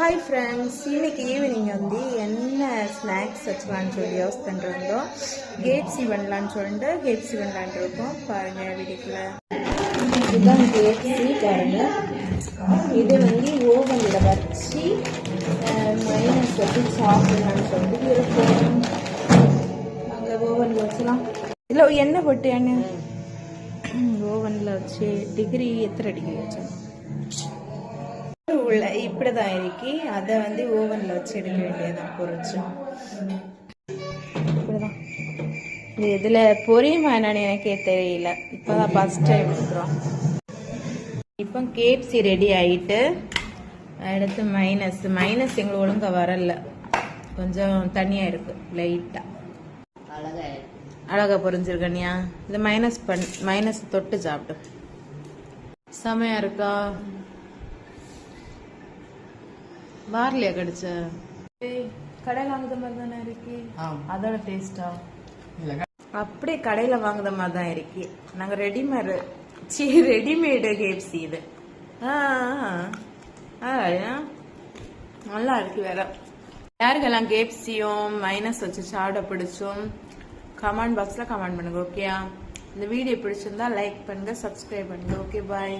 Hi friends இன்னைக்கு evening வந்து என்ன ஸ்நாக்ஸ் வச்சுக்கலான்னு சொல்லி யோசிச்சுட்டு இருந்தோம். கேப்ஸி பண்ணலான்னு சொல்லிட்டு கேப்ஸி பண்ணலான்னு இருக்கோம். பாருங்க வீட்டுக்குள்ள இதுதான் கேப்ஸி பாருங்க. இது வந்து ஓவனில் வச்சு மைனஸ் வச்சு சாப்பிடலான்னு சொல்லிட்டு இருக்கோம். நாங்கள் ஓவனில் வச்சுலாம். இல்லை எண்ணெய் போட்டு எண்ணெய்? ஓவனில் வச்சு டிகிரி எத்தனை டிகிரி வச்சோம் உள்ள இப்படிதான் இருக்கு. அதை வந்து ஓவனில் வச்சு எடுக்க வேண்டியதான் பொறிச்சு. இப்படிதான். இது இதில் பொரியுமா என்னன்னு எனக்கே தெரியல. இப்போ தான் ஃபர்ஸ்ட் டைம் எடுக்கிறோம். இப்போ கேப்சி ரெடி ஆகிட்டு அடுத்து மைனஸ் மைனஸ் எங்களுக்கு ஒழுங்கா வரல. கொஞ்சம் தனியா இருக்கு அழகாக அழகா பொரிஞ்சிருக்கனியா இது மைனஸ் பண் மைனஸ் தொட்டு சாப்பிட்டு செமையா இருக்கா? பார்லியா கடிச்ச. கடையில் வாங்குற மாதிரி தானே இருக்கு. அதோட டேஸ்டா அப்படியே கடையில வாங்குற மாதிரி தான் இருக்கு. நாங்க ரெடிமேடு சி ரெடிமேடு கேப்சி இது. ஆ, ஆ, ஆ, நல்லா இருக்கு வேற. யாருக்கெல்லாம் கேப்சியும் மைனஸ் வச்சு சாப்பிட பிடிச்சும் கமெண்ட் பாக்ஸ்ல கமெண்ட் பண்ணுங்க ஓகேயா இந்த வீடியோ பிடிச்சிருந்தா லைக் பண்ணுங்க சப்ஸ்கிரைப் பண்ணுங்க ஓகே பாய்